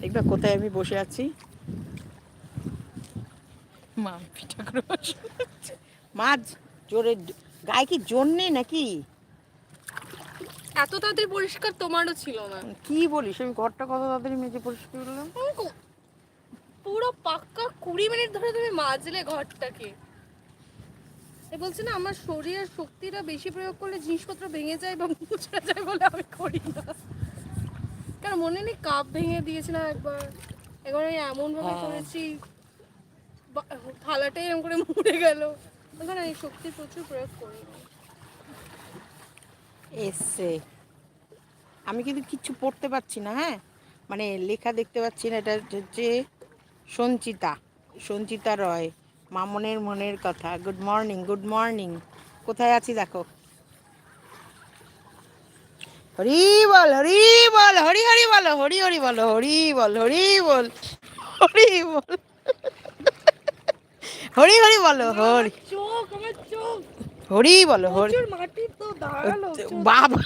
দেখবে কোথায় আমি বসে আছি। মা পিঠা করে মাছ জোরে গায়ে কি জোর নেই নাকি? এত তাড়াতাড়ি পরিষ্কার তোমারও ছিল না। কি বলিস আমি ঘরটা কত তাড়াতাড়ি মেজে পরিষ্কার করলাম পুরো পাক্কা কুড়ি মিনিট ধরে তুমি মাজলে ঘরটাকে। এ বলছে না আমার শরীরের শক্তিটা বেশি প্রয়োগ করলে জিনিসপত্র ভেঙে যায় বা মুচড়ে যায় বলে আমি করি না। কারণ মনে নেই কাপ ভেঙে দিয়েছিলাম একবার। একবার আমি এমন ভাবে হ্যাঁ। করেছি থালাটাই এরকম করে মুড়ে গেল। ওখানে আমি শক্তি প্রচুর প্রয়োগ করি না। এসছে আমি কিন্তু কিচ্ছু পড়তে পারছি না হ্যাঁ? মানে লেখা দেখতে পাচ্ছি না এটা হচ্ছে সঞ্চিতা সঞ্চিতা রয় মামনের মনের কথা। গুড মর্নিং গুড মর্নিং কোথায় আছি দেখো? হরি বল হরি বল হরি হরি বলো হরি হরি বলো হরি বল হরি বল হরি বল হরি হরি বলো হরি চোখ আমার চোখ হরি বলো হরি প্রচুর মাটি তো দাঁড়াল বাবা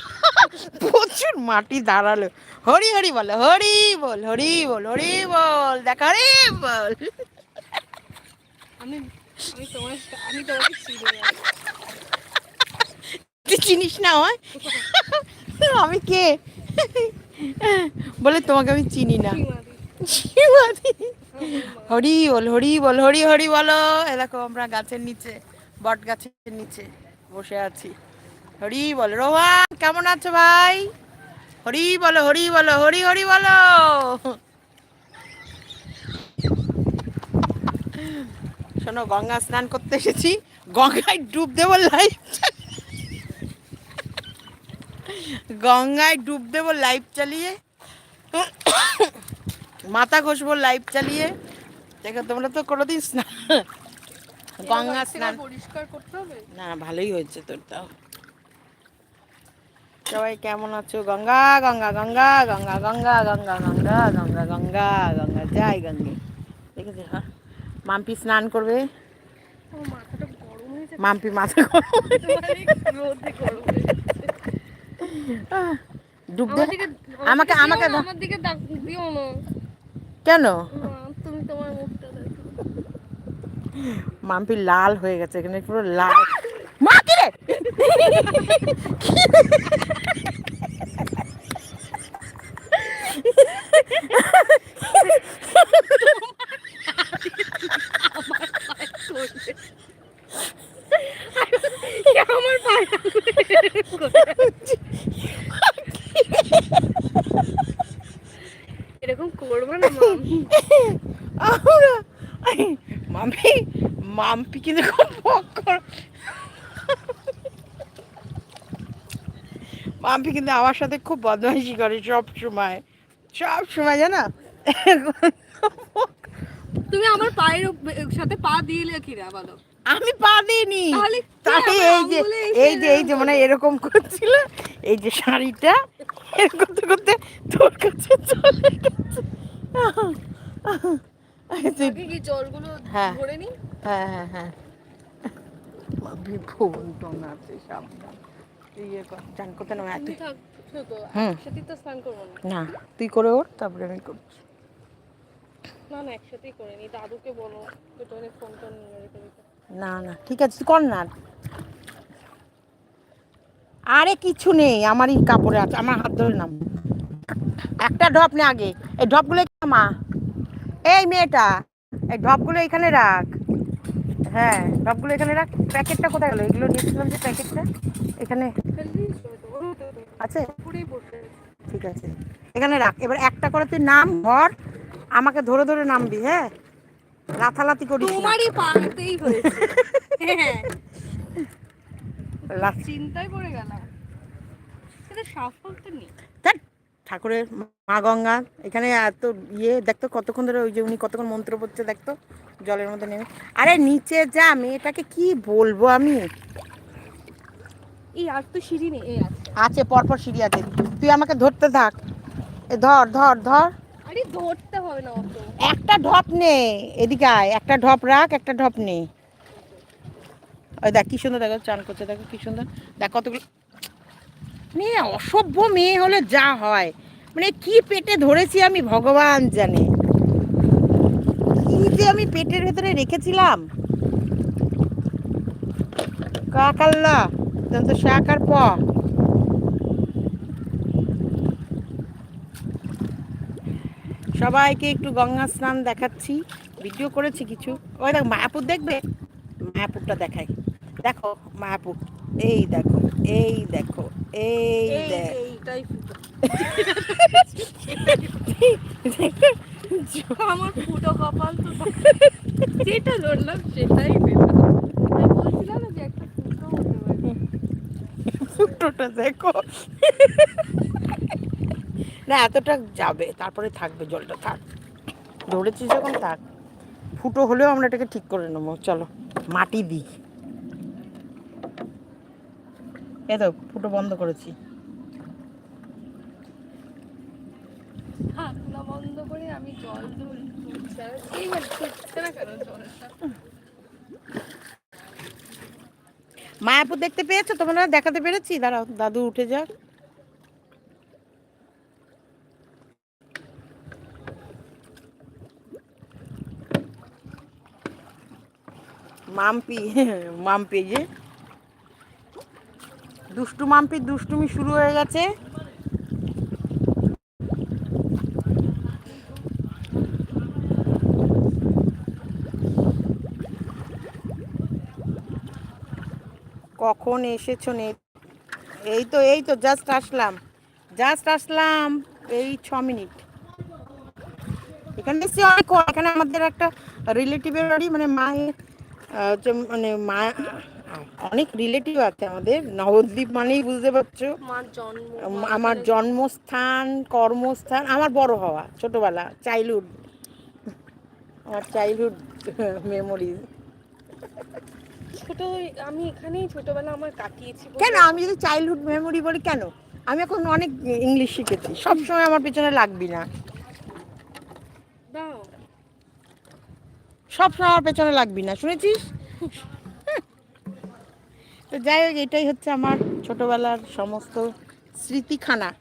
প্রচুর মাটি দাঁড়াল হরি হরি বল হরি বল হরি বল হরি বল দেখ হরি বল আমি আমি তোমার আমি তোমাকে চিনি চিনিস না হয় আমি কে? বলে তোমাকে আমি চিনি না। হরি বল হরি বল হরি হরি বলো। দেখো আমরা গাছের নিচে বট গাছের নিচে বসে আছি। হরি বল রোহান কেমন আছো ভাই? হরি বলো হরি বলো হরি হরি বলো। শোনো গঙ্গা স্নান করতে এসেছি। গঙ্গায় ডুব দেবো লাইভ গঙ্গায় ডুব দেবো লাইভ চালিয়ে মাথা ঘষবো লাইভ চালিয়ে দেখো তোমরা তো কোনোদিন স্নান গঙ্গা স্নান পরিষ্কার করতে হবে না না ভালোই হয়েছে তোর তাও সবাই কেমন আছো গঙ্গা গঙ্গা গঙ্গা গঙ্গা গঙ্গা গঙ্গা গঙ্গা গঙ্গা গঙ্গা গঙ্গা যাই গঙ্গে দেখেছি হ্যাঁ মাম্পি স্নান করবে হয়ে মাম্পি মাথা গরম হয়ে- রোদে গরম হয়ে যাচ্ছে। আহ, ডুব দে। দিকে আমাকে আমাকে আমার দিকে দিও না। কেন? তুমি তোমার মুখটা মাম্পি লাল হয়ে গেছে এখানে পুরো লাল। মা কি রে আমার পায়ে এরকম করবে না মা আমরা মাম্পি মাম্পি কিন্তু খুব বক কর মাম্পি কিন্তু আমার সাথে খুব বদমাইশি করে সব সময়। সব সময় জানো? তুমি আমার পায়ের সাথে পা দিলে রে বলো? আমি পা দিইনি। তাহলে এই যে এই যে এই যে মানে এরকম করছিল এই যে শাড়িটা এরকম করতে করতে তোর কাছে চলে গেছে। কি জলগুলো হ্যাঁ। ভরে নি? হ্যাঁ হ্যাঁ হ্যাঁ। মাম্পি ফোন টোন আছে সাবধান। ইয়ে চান করতে না এত তো হুম। একসাথে তো স্নান করব না। না তুই করে ওর তারপরে আমি করছি না না একসাথেই করে নি দাদুকে বলো ফোন টোন রেখে দিতে না না ঠিক আছে তুই কর না। আরে কিছু নেই আমারই কাপড়ে আছে আমার হাত ধরে নাম। একটা ঢপ নে আগে এই ঢপগুলো মা? এই মেয়েটা এই ঢপগুলো এখানে রাখ। হ্যাঁ ঢপগুলো এখানে রাখ। প্যাকেটটা কোথায় গেলো? এগুলো নিয়েছিলাম যে প্যাকেটটা। এখানে আছে? পুরেই বসে ঠিক আছে। এখানে রাখ। এবার একটা করে তুই নাম ধর আমাকে ধরে ধরে নামবি হ্যাঁ? লাথালাতি করিস না। তোমারই পাতেই হয়েছে। হ্যাঁ। চিন্তায় পড়ে গেলাম সেটা সাফল তো নেই। ঠাকুরের মা গঙ্গা এখানে এত ইয়ে দেখতো কতক্ষণ ধরে ওই যে উনি কতক্ষণ মন্ত্র পড়ছে দেখতো? জলের মধ্যে নেমে। আরে নিচে যা মেয়েটাকে কি বলব আমি? এই আর তো সিঁড়ি নেই আছে। আছে পরপর সিঁড়ি আছে। তুই আমাকে ধরতে থাক। এ ধর ধর ধর। আরে ধরতে হবে না অত। একটা ঢপ নে এদিকে আয়। একটা ঢপ রাখ একটা ঢপ নে। ওই দেখ কি সুন্দর দেখো চান করছে দেখো কি সুন্দর। দেখ কতগুলো মেয়ে, অসভ্য মেয়ে হলে যা হয়। মানে কি পেটে ধরেছি আমি, ভগবান জানে। কি যে আমি পেটের ভেতরে রেখেছিলাম। কাকাল্লা দন্ত শাকার প। সবাইকে একটু গঙ্গা স্নান দেখাচ্ছি। ভিডিও করেছি কিছু। ওই দেখ, মায়াপুর দেখবে? মায়াপুরটা দেখাই। দেখো, মায়াপুর। এই দেখো এই দেখো। এই দেখ। আমার ফুটো কপাল তো যেটা ধরলাম সেটাই বলছিলাম যে একটা ফুটো ফুটোটা দেখো না, এতটা যাবে, তারপরে থাকবে, জলটা থাক। ধরেছি যখন, থাক। ফুটো হলেও আমরা এটাকে ঠিক করে নেব, চলো, মাটি দিই। এ তো ফুটো বন্ধ করেছি। বন্ধ করে আমি জল মায়াপুর দেখতে পেয়েছ? তোমরা দেখাতে পেরেছি? দাঁড়াও দাদু উঠে যাক। মাম্পি মাম্পি যে। দুষ্টু মাম্পির দুষ্টুমি শুরু হয়ে গেছে। কখন এসেছ নে? এই তো এই তো জাস্ট আসলাম। জাস্ট আসলাম, এই ছ মিনিট। এখানে এসেছি অনেক এখানে আমাদের একটা রিলেটিভের বাড়ি মানে মায়ের মানে মা অনেক রিলেটিভ আছে আমাদের। নবদ্বীপ মানেই বুঝতে পারছ। আমার জন্মস্থান কর্মস্থান আমার বড় হওয়া ছোটবেলা চাইল্ডহুড আমার চাইল্ডহুড মেমোরিজ ছোট আমি এখানেই ছোটবেলা আমার কাটিয়েছি কেন? আমি যদি চাইল্ডহুড মেমোরি বলি কেন? আমি এখন অনেক ইংলিশ শিখেছি। সবসময় আমার পেছনে লাগবি না। দাও। সবসময় আমার পেছনে লাগবি না। শুনেছিস? তো যাই হোক, এটাই হচ্ছে আমার ছোটবেলার সমস্ত স্মৃতিখানা।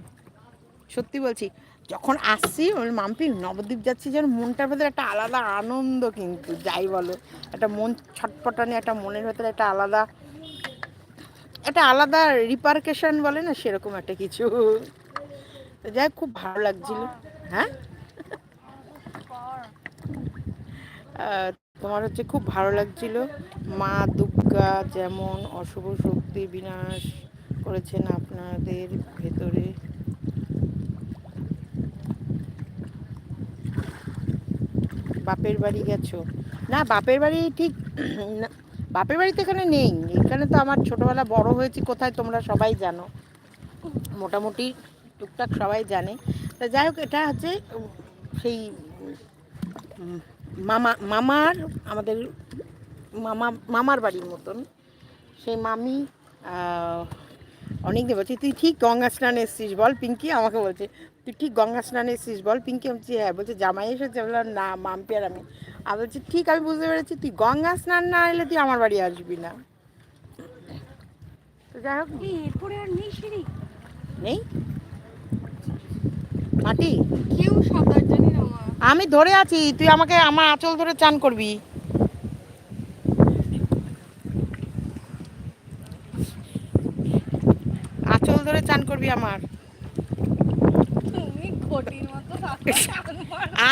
সত্যি বলছি, যখন আসছি, ওই মাম্পি নবদ্বীপ যাচ্ছি, যেন মনটার ভেতরে একটা আলাদা আনন্দ কিন্তু, যাই বলো। একটা মন ছটপটানি, একটা মনের ভেতরে একটা আলাদা একটা আলাদা রিপার্কেশন বলে না, সেরকম একটা কিছু। যাই খুব ভালো লাগছিল। হ্যাঁ? তোমার হচ্ছে খুব ভালো লাগছিল। মা দুর্গা যেমন অশুভ শক্তি বিনাশ করেছেন আপনাদের ভেতরে। বাপের বাড়ি গেছো? না, বাপের বাড়ি ঠিক বাপের বাড়ি তো এখানে নেই। এখানে তো আমার ছোটবেলা বড় হয়েছি, কোথায় তোমরা সবাই জানো। মোটামুটি টুকটাক সবাই জানে। তা যাই হোক, এটা হচ্ছে সেই মামা, মামার আমাদের মামা মামার বাড়ির মতন। সেই মামি অনেক দিন বলছি তুই ঠিক গঙ্গা স্নানে এসছিস বল পিঙ্কি? আমাকে বলছে তুই ঠিক গঙ্গা স্নানে এসছিস বল পিঙ্কি? আমি বলছি হ্যাঁ। বলছে জামাই এসেছে? বললাম না মাম্পি আর আমি। আর বলছি ঠিক আমি বুঝতে পেরেছি তুই গঙ্গা স্নান না এলে তুই আমার বাড়ি আসবি না। তো যাই হোক। এরপরে আর নেই সিঁড়ি? নেই? মাটি? কেউ সাঁতার জানি না আমি ধরে আছি তুই আমাকে আমার আঁচল ধরে চান করবি আঁচল ধরে চান করবি আমার।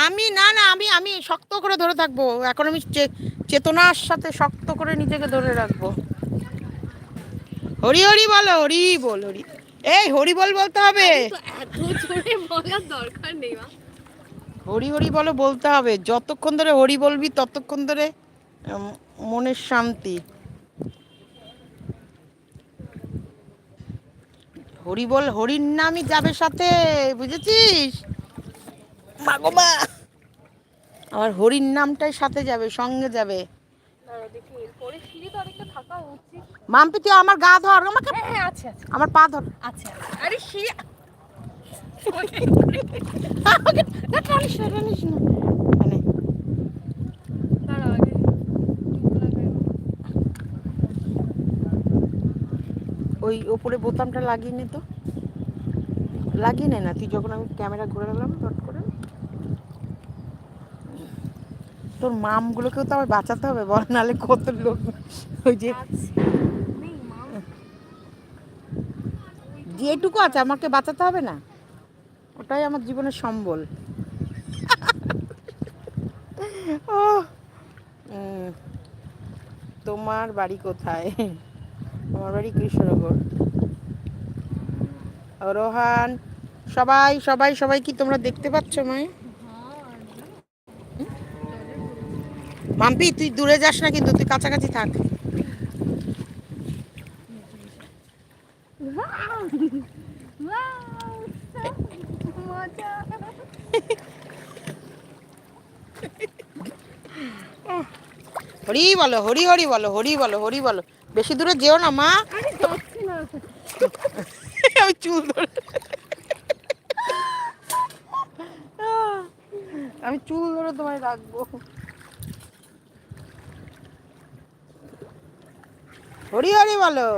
আমি না না আমি আমি শক্ত করে ধরে থাকব। এখন আমি চেতনার সাথে শক্ত করে নিজেকে ধরে রাখব। হরি হরি বলো হরি বল হরি। এই হরি বল বলতে হবে। দরকার নেই হরি হরি বলো বলতে হবে। যতক্ষণ ধরে হরি বলবি ততক্ষণ ধরে মনের শান্তি। হরি বল হরির নামই যাবে সাথে বুঝেছিস মাগোমা আমার হরির নামটাই সাথে যাবে সঙ্গে যাবে মাম্পি তুই আমার গা ধর আমাকে হ্যাঁ হ্যাঁ আমার পা ধর আছে আরে সিঁড়ি আমাকে না, টানিস না, টানিস না। মানে, দাঁড়াও আগে চুপ লাগাই। ওই ওপরে বোতামটা লাগিয়ে নে তো। লাগিয়ে নে না, তুই যখন আমি ক্যামেরা ঘুরে গেলাম হট করে। তোর মামগুলোকেও তো আবার বাঁচাতে হবে, বল, নাহলে কত লোক ওই যে যেটুকু আছে, আমাকে বাঁচাতে হবে না? ওটাই আমার জীবনের সম্বল। ও তোমার বাড়ি কোথায়? আমার বাড়ি কৃষ্ণনগর। রোহান সবাই সবাই সবাই কি তোমরা দেখতে পাচ্ছ মাই মাম্পি, তুই দূরে যাস না কিন্তু, তুই কাছাকাছি থাক। হরি বলো, হরি হরি বলো হরি বলো হরি বলো। বেশি দূরে যেও না মা। আমি চুল ধরে আমি চুল ধরে তোমায় রাখব। হরি হরি বলো।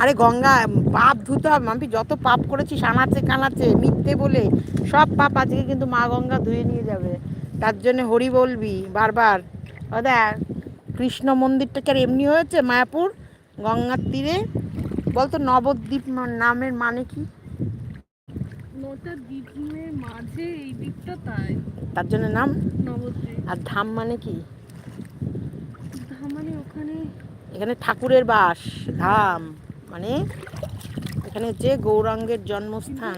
আরে গঙ্গা পাপ ধুতে হবে। মাম্পি যত পাপ করেছিস আনাচে কানাচে মিথ্যে বলে সব পাপ আজকে কিন্তু মা গঙ্গা ধুয়ে নিয়ে যাবে। তার জন্য হরি বলবি বারবার। ও দেখ কৃষ্ণ মন্দিরটা কি আর এমনি হয়েছে? মায়াপুর গঙ্গার তীরে? বলতো নবদ্বীপ নামের মানে কি? মাঝে এই দিকটা তাই। তার জন্য নাম? নবদ্বীপ। আর ধাম মানে কি? ধাম মানে ওখানে এখানে ঠাকুরের বাস ধাম। মানে এখানে যে গৌরাঙ্গের জন্মস্থান।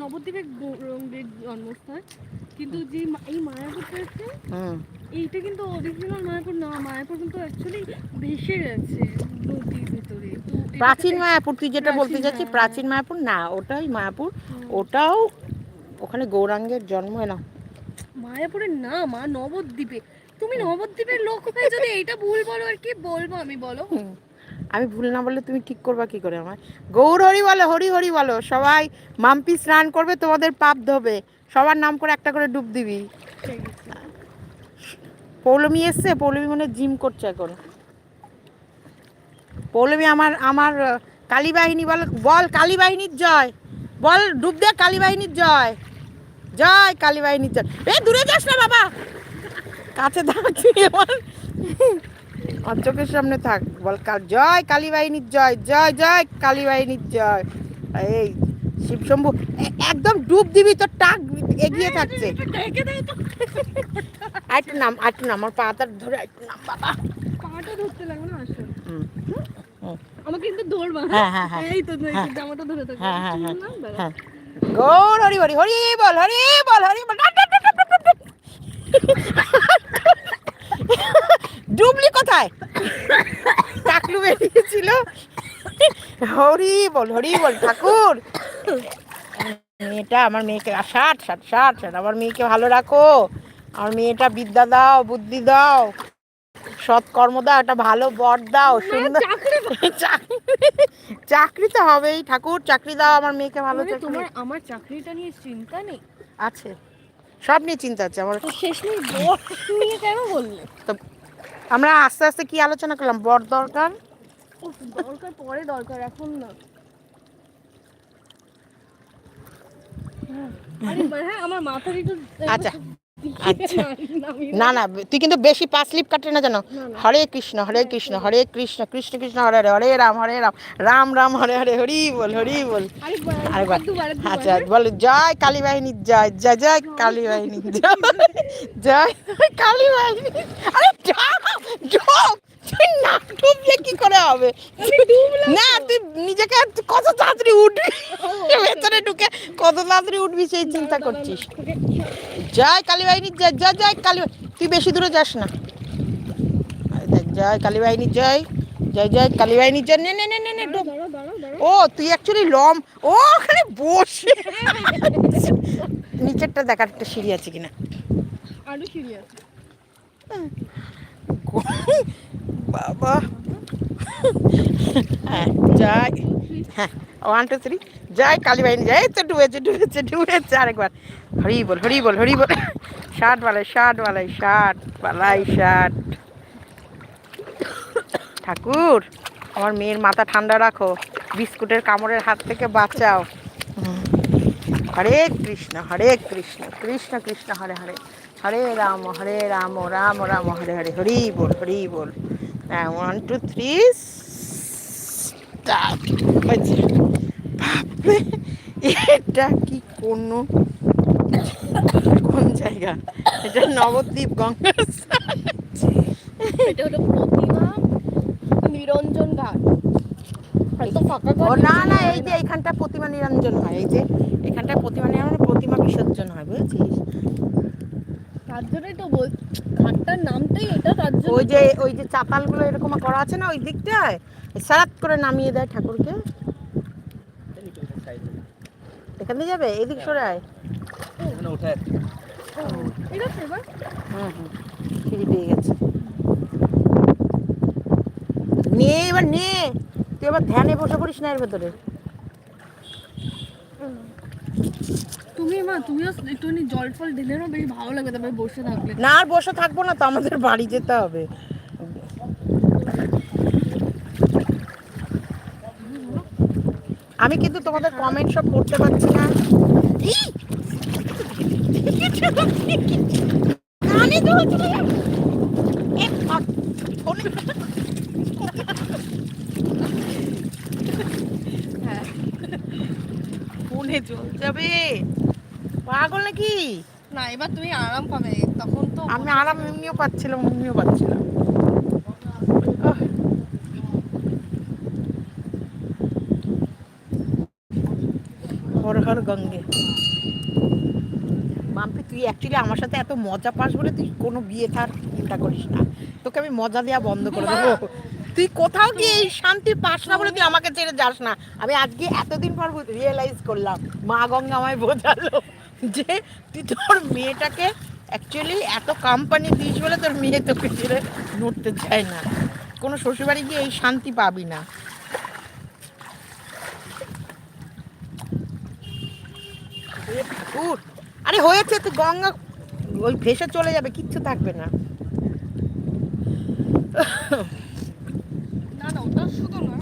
নবদ্বীপের গৌরঙ্গের জন্মস্থান। কিন্তু যে এই মায়াপুরটা আছে এইটা কিন্তু অরিজিনাল মায়াপুর না মায়াপুর কিন্তু অ্যাকচুয়ালি ভেসে গেছে নদীর ভিতরে। প্রাচীন মায়াপুর তুই যেটা বলতে হ্যাঁ। প্রাচীন মায়াপুর? না ওটাই মায়াপুর। ওটাও ওখানে গৌরাঙ্গের জন্ম না। মায়াপুরের না মা নবদ্বীপে। তুমি নবদ্বীপের লোক হয়ে যদি এইটা ভুল বলো আর কি বলব আমি বলো? আমি ভুল না বললে তুমি ঠিক করবা কি করে আমার গৌর হরি বলো হরি হরি বলো। সবাই মাম্পি স্নান করবে তোমাদের পাপ ধোবে। সবার নাম করে একটা করে ডুব দিবি। পৌলমি এসছে, পৌলমি মনে জিম করছে এখন। পৌলমি আমার আমার কালীবাহিনী বল বল কালীবাহিনীর জয়। বল, ডুব দে কালীবাহিনীর জয়। জয় কালীবাহিনীর জয়। এ, দূরে যাস না বাবা। কাছে থাকছি আমার আমার চোখের সামনে থাক। বল কাল- জয় কালীবাহিনীর জয় জয় জয় কালীবাহিনীর জয়। এই শিবশম্ভু একদম ডুব দিবি তোর টাক এগিয়ে থাকছে। তো আরেকটু নাম আরেকটু নাম আমার পাতা ধরে আরেকটু নাম বাবা। পাটা ধরতে লাগবে না আসো। হুম, আমাকে কিন্তু ধরবা হ্যাঁ, হ্যাঁ, হ্যাঁ। এই তো তো হ্যাঁ। জামাটা ধরে থাকবে হ্যাঁ, হ্যাঁ, হ্যাঁ। হ্যাঁ। গৌর হরি হরি হরি বল হরি বল হরি বল। ডুবলি কোথায়? টাকলু বেরিয়েছিল। হরি বল হরি বল ঠাকুর। মেয়েটা আমার মেয়েকে ষাট ষাট ষাট ষাট আমার মেয়েকে ভালো রাখো। আমার মেয়েটা বিদ্যা দাও বুদ্ধি দাও। সৎকর্ম দাও একটা ভালো বর দাও সুন্দর চাকরি তো হবেই ঠাকুর চাকরি দাও আমার মেয়েকে ভালো মানে তোমার আমার চাকরিটা নিয়ে চিন্তা নেই? আছে। সব নিয়ে চিন্তা আছে আমার শেষ নিয়ে কেন বললে? তো আমরা আস্তে আস্তে কি আলোচনা করলাম? বর দরকার? দরকার পরে দরকার এখন না আরে বা- হ্যাঁ আমার মাথার একটু আচ্ছা, আচ্ছা। না না তুই কিন্তু বেশি পাঁচ লিপ কাটে না জানো। হরে কৃষ্ণ হরে কৃষ্ণ হরে কৃষ্ণ কৃষ্ণ কৃষ্ণ হরে হরে হরে রাম হরে রাম রাম রাম হরে হরে হরি বল হরি বল। আরেকবার আচ্ছা বল জয় কালী বাহিনীর জয় জয় জয় কালী বাহিনীর জয় জয় কালী বাহিনী। আরে তুই না ডুবলে কি করে হবে? না তুই নিজেকে কত তাড়াতাড়ি উঠবি? ভেতরে ঢুকে কত তাড়াতাড়ি উঠবি সেই চিন্তা করছিস? জয় কালী বাহিনীর জয় জয় জয় কালী তুই বেশি দূরে যাস না। জয় কালী বাহিনীর জয় জয় জয় কালী বাহিনীর জয় নে নে নে নে নে। ও তুই অ্যাকচুয়ালি লম। ও ওখানে বসে। নিচেরটা দেখার একটা সিঁড়ি আছে কিনা। আরও সিরিয়াস বাবা। হ্যাঁ যাই। হ্যাঁ। ওয়ান টু থ্রি জয় কালী বাহিনী জয় তো ডুবেছে ডুবেছে ডুবেছে আরেকবার হরি বল হরি বল হরি বল ষাট বালাই ষাট বালাই ষাট বালাই, ষাট। ঠাকুর, আমার মেয়ের মাথা ঠান্ডা রাখো। বিস্কুটের কামড়ের হাত থেকে বাঁচাও। হরে কৃষ্ণ হরে কৃষ্ণ কৃষ্ণ কৃষ্ণ, হরে হরে। হরে রাম হরে রাম রাম রাম, হরে হরে। হরি বল হরি বল হ্যাঁ ওয়ান টু থ্রি বাপরে এটা কি কোনো কোন জায়গা? এটা নবদ্বীপ গঙ্গা এটা হলো প্রতিমা নিরঞ্জন ঘাট। না না এই যে এইখানটা প্রতিমা নিরঞ্জন হয়। এই যে এখানটা প্রতিমা নিরঞ্জন প্রতিমা বিসর্জন হয় বুঝেছিস? তার জন্যই তো বল ঘাটটার নামটাই এটা তার জন্য ওই যে ওই যে চাতালগুলো এরকম করা আছে না ওই দিকটায়? সারাত করে নামিয়ে দেয় ঠাকুরকে। এখান দিয়ে যাবে? এদিক সরে আয়। ঠিক আছে এবার হুম হুম ফিরে পেয়ে গেছে। নে এবার নে। তুই এবার ধ্যানে বসে পড়িস না এর ভেতরে। তুমি মা তুমিও একটুখানি জল ফল ঢেলে নাও বেশ ভালো লাগবে তারপরে বসে থাকলে। না আর বসে থাকব না তো আমাদের বাড়ি যেতে হবে। আমি কিন্তু তোমাদের কমেন্ট সব পড়তে পারছি না! কানে তো ফোনে- হ্যাঁ যাবে পাগল নাকি? না এবার তুমি আরাম পাবে তখন তো আমি আরাম এমনিও পাচ্ছিলাম এমনিও পাচ্ছিলাম। হর গঙ্গে। মাম্পি তুই অ্যাকচুয়ালি আমার সাথে এত মজা পাস বলে তুই কোনো বিয়ে থার চিন্তা করিস না। তোকে আমি মজা দেওয়া বন্ধ করে দেবো। তুই কোথাও গিয়ে এই শান্তি পাস না বলে তুই আমাকে ছেড়ে যাস না। আমি আজকে এতদিন পর রিয়েলাইজ করলাম মা গঙ্গা আমায় বোঝালো যে তুই তোর মেয়েটাকে অ্যাকচুয়ালি এত কোম্পানি দিস বলে তোর মেয়ে তোকে ছেড়ে নড়তে চায় না। কোনো শ্বশুরবাড়ি গিয়ে এই শান্তি পাবি না। ঠাকুর। আরে হয়েছে তো গঙ্গা ওই ভেসে চলে যাবে কিচ্ছু থাকবে না। না না ওটা শুধু না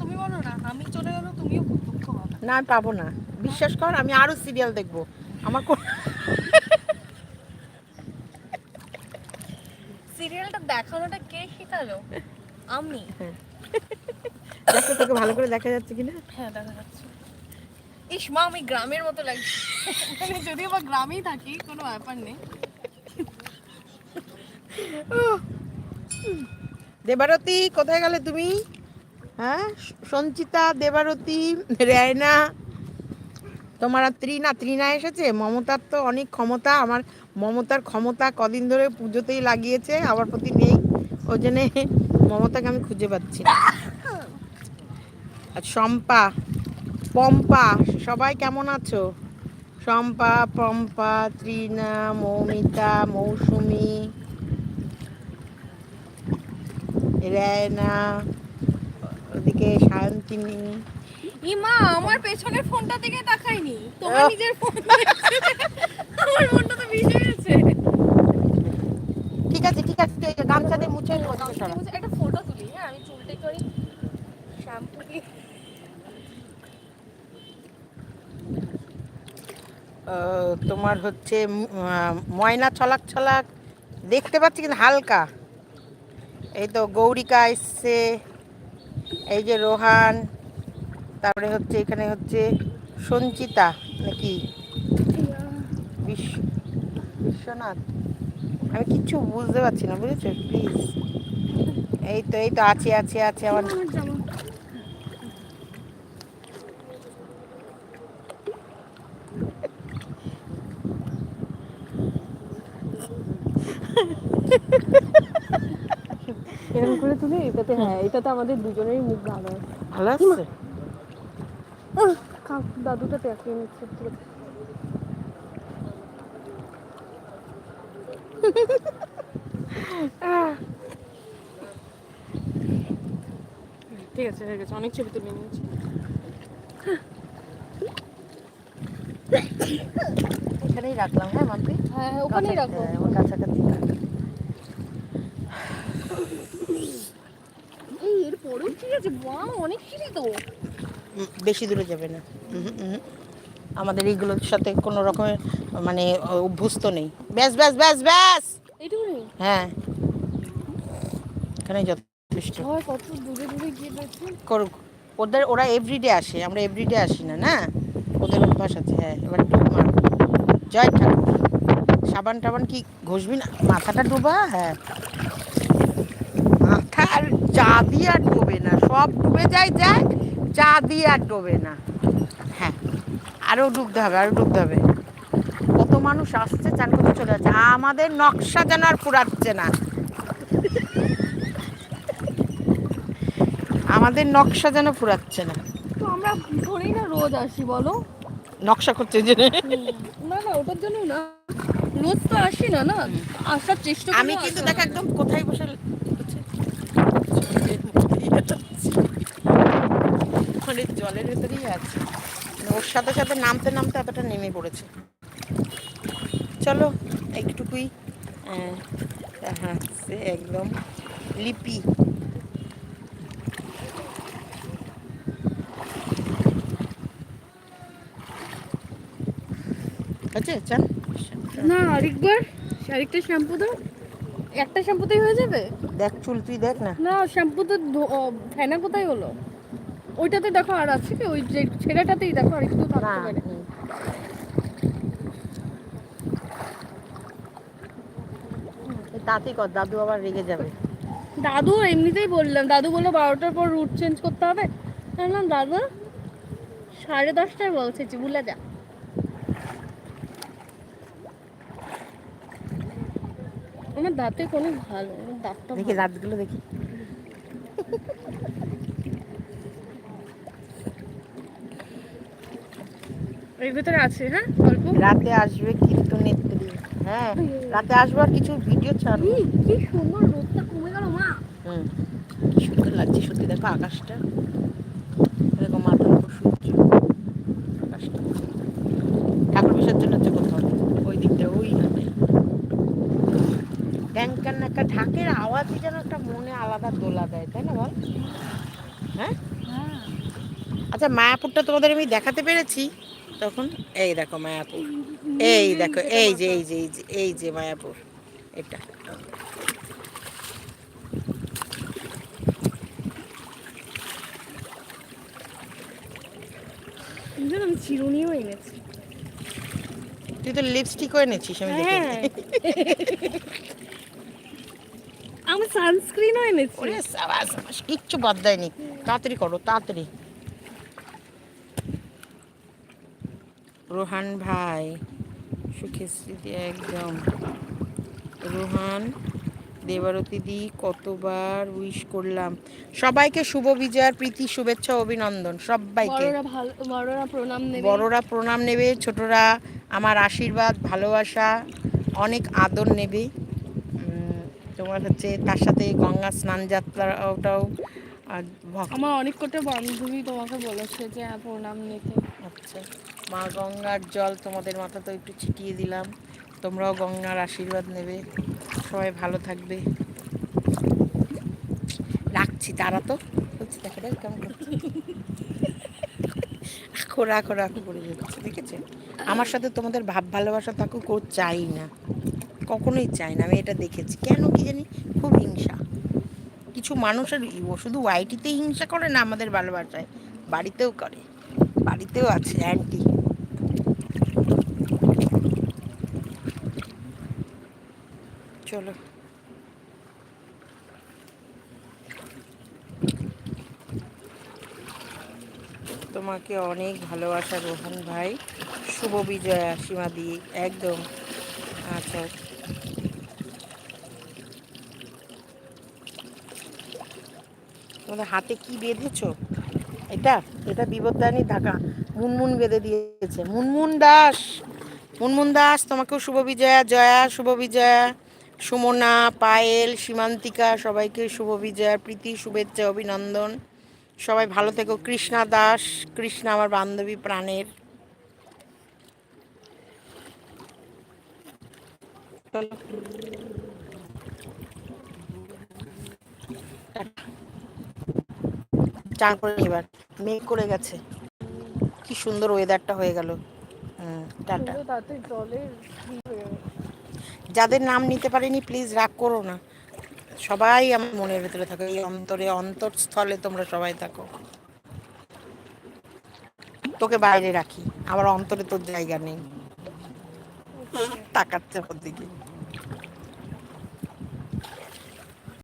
তুমি বলো না আমি চলে গেলো তুমিও খুব দুঃখ পাবে। না পাবো না। বিশ্বাস কর আমি আরও সিরিয়াল দেখব। আমার কোন সিরিয়ালটা দেখানোটা কে শেখালো? আমি। দেখো তোকে ভালো করে দেখা যাচ্ছে কিনা? হ্যাঁ দেখা যাচ্ছে। ইস মা আমি গ্রামের মতো লাগছে। মানে যদিও বা গ্রামেই থাকি কোনো ব্যাপার নেই। দেবারতী কোথায় গেলে তুমি? হ্যাঁ সঞ্চিতা দেবারতী রায়না তোমার আর ত্রিনা ত্রিনা এসেছে? মমতার তো অনেক ক্ষমতা আমার মমতার ক্ষমতা কদিন ধরে পুজোতেই লাগিয়েছে আমার প্রতি নেই। ওই জন্যে মমতাকে আমি খুঁজে পাচ্ছি না। আর শম্পা পম্পা সবাই কেমন আছো? শম্পা পম্পা ত্রিনা মৌমিতা মৌসুমি রায়না ওদিকে শান্তিনী ইমা আমার পেছনের ফোনটা দিকে তাকাইনি। তোমার নিজের ফোন আমার ফোনটা তো ভিজে গেছে। ঠিক আছে ঠিক আছে গামছা দিয়ে মুছে নে, ওদিকে একটা ফটো তুলি হ্যাঁ আমি চুলটা করি শ্যাম্পু দিয়ে আহ, তোমার হচ্ছে ময়না ছলাক ছলাক। দেখতে পাচ্ছি কিন্তু হালকা। এই তো গৌরিকা এসছে, এই যে রোহান, তারপরে হচ্ছে এখানে হচ্ছে সঞ্চিতা, নাকি? বিশ্ব বিশ্বনাথ। আমি কিচ্ছু বুঝতে পারছি না, বুঝেছ? প্লিজ এই তো এই তো, আছে আছে আছে, আমার আমার জামা এরকম করে তুলে এটাতে হ্যাঁ আমাদের দুজনেরই মুখ ভালো হয় ভালো আছে? দাদুটা তাকিয়ে নিচ্ছে ঠিক আছে। ঠিক আছে ঠিক আছে অনেক ছবি তুলে নিয়েছি। এখানেই রাখলাম হ্যাঁ মাম্পি হ্যাঁ হ্যাঁ ওখানেই রাখো আমার কাছাকাছি। ঠিক আছে বা অনেক সিঁড়ি তো। বেশি দূরে যাবে না। আমাদের এইগুলোর সাথে কোনো রকমের মানে অভ্যস্ত নেই। ব্যাস ব্যাস ব্যাস ব্যাস! এইটুকু হ্যাঁ। এখানে যথেষ্ট। কত দূরে দূরে গিয়ে করুক। ওদের ওরা এভরিডে আসে আমরা এভরিডে আসি না না? ওদের অভ্যাস আছে হ্যাঁ এবার ডুব মার। জয় ঠাকুর। সাবান টাবান কি ঘষবি না? মাথাটা ডোবা? হ্যাঁ। চা দিয়ে আর ডোবে না। সব ডুবে যায় যায় চা দিয়ে আর ডোবে না। হ্যাঁ আরও ডুবতে হবে আরও ডুবতে হবে। কত মানুষ আসছে চান করতে চলে যাচ্ছে। আমাদের নকশা যেন আর পুরাচ্ছে না। আমাদের নকশা যেন ফুরাচ্ছে না। তো আমরা ধরেই না রোজ আসি বলো? নকশা করছে যে না না ওটার জন্য না। রোজ তো আসি না না? আসার চেষ্টা আমি কিন্তু দেখ একদম কোথায় বসে? মানে জলের ভেতরেই আছে। মানে ওর সাথে সাথে নামতে নামতে এতটা নেমে পড়েছে। চলো একটুকুই হ্যাঁ সে একদম লিপি। আছে চান? না আরেকবার। আরেকটা শ্যাম্পু দাও। একটা শ্যাম্পুতেই হয়ে যাবে? দেখ চুল তুই দেখ না। না শ্যাম্পু তো ফেনা কোথায় হলো? ওইটাতে দেখো আর আছে কি? ওই যে ছেলেটাতেই দেখো আর একটু থাকতে পারে। এই কর দাদু আবার রেগে যাবে। দাদু এমনিতেই বললাম দাদু বলল বারোটার পর রুট চেঞ্জ করতে হবে। বললাম দাদু সাড়ে দশটায় বলছে ভুলে যা। আমার দাঁতে কোনো ভালো দাঁতটা দেখি দাঁতগুলো দেখি। এর ভেতরে আছে হ্যাঁ? অল্প? রাতে আসবে কিন্তু নেত্রী। হ্যাঁ রাতে আসব আর কিছু ভিডিও ছাড়বো। কি সুন্দর রোদটা কমে গেল মা। হুম কি সুন্দর লাগছে সত্যি দেখো আকাশটা এরকম মাথার উপর সূর্য আকাশটা ঠাকুর বিসর্জন হচ্ছে কোথাও ওই দিকটা ওই ড্যাঙ্কার নাকা আওয়াজই যেন একটা মনে আলাদা দোলা দেয় তাই না বল? হ্যাঁ? আচ্ছা মায়াপুরটা তোমাদের আমি দেখাতে পেরেছি। তখন এই দেখো মায়াপুর। এই দেখো এই যে এই যে এই যে এই যে মায়াপুর। এটা। আমি চিরুনিও এনেছি। তুই তো লিপস্টিকও এনেছিস আমি দেখে হ্যাঁ। সানস্ক্রিনও এনেছি ওরে সাবাস কিচ্ছু বাদ দেয়নি। তাড়াতাড়ি করো তাড়াতাড়ি। রোহান ভাই সুখের স্মৃতি একদম। রোহান দেবারতী দি কতবার উইশ করলাম। সবাইকে শুভ বিজয়ার প্রীতি শুভেচ্ছা অভিনন্দন সবাইকে। বড়রা ভালো বড়রা প্রণাম নেবে। বড়রা প্রণাম নেবে ছোটরা আমার আশীর্বাদ ভালোবাসা অনেক আদর নেবে। তোমার হচ্ছে তার সাথে গঙ্গা স্নান আর ভক্ত। আমার অনেক কটা বান্ধবী তোমাকে বলেছে যে হ্যাঁ প্রণাম নিতে। আচ্ছা। মা গঙ্গার জল তোমাদের মাথা তো একটু ছিটিয়ে দিলাম। তোমরাও গঙ্গার আশীর্বাদ নেবে। সবাই ভালো থাকবে। রাখছি তারা তো। বলছি দেখো দেখ কেমন। রাখো রাখো রাখো করে যাচ্ছে দেখেছে? আমার সাথে তোমাদের ভাব ভালোবাসা থাকুক কেউ চাই না। কখনোই চাই না। আমি এটা দেখেছি। কেন কি জানি? খুব হিংসা। কিছু মানুষের শুধু ওয়াইটিতে হিংসা করে না আমাদের ভালোবাসায় বাড়িতেও করে। বাড়িতেও আছে অ্যান্টি চলো। তোমাকে অনেক ভালোবাসা, রোহন ভাই। শুভ বিজয়া সীমা দিয়ে একদম। আচ্ছা তোমাদের হাতে কি বেঁধেছো? এটা এটা বিপদানি ঢাকা মুনমুন বেঁধে দিয়েছে। মুনমুন দাস মুনমুন দাস, তোমাকেও শুভ বিজয়া, জয়া, শুভ বিজয়া। সুমনা, পায়েল, সীমান্তিকা, সবাইকে শুভ বিজয়া, প্রীতি, শুভেচ্ছা, অভিনন্দন। সবাই ভালো থেকো। কৃষ্ণা দাস, কৃষ্ণা আমার বান্ধবী প্রাণের। চলো। চান করে এবার। মেঘ করে গেছে। কি সুন্দর ওয়েদারটা হয়ে গেল। টাটা। হয়ে। যাদের নাম নিতে পারিনি প্লিজ রাগ করো না। সবাই আমার মনের ভেতরে থাকো। এই অন্তরে অন্তরস্থলে তোমরা সবাই থাকো। তোকে বাইরে রাখি। আমার অন্তরে তোর জায়গা নেই। তাকাচ্ছে ওর দিকে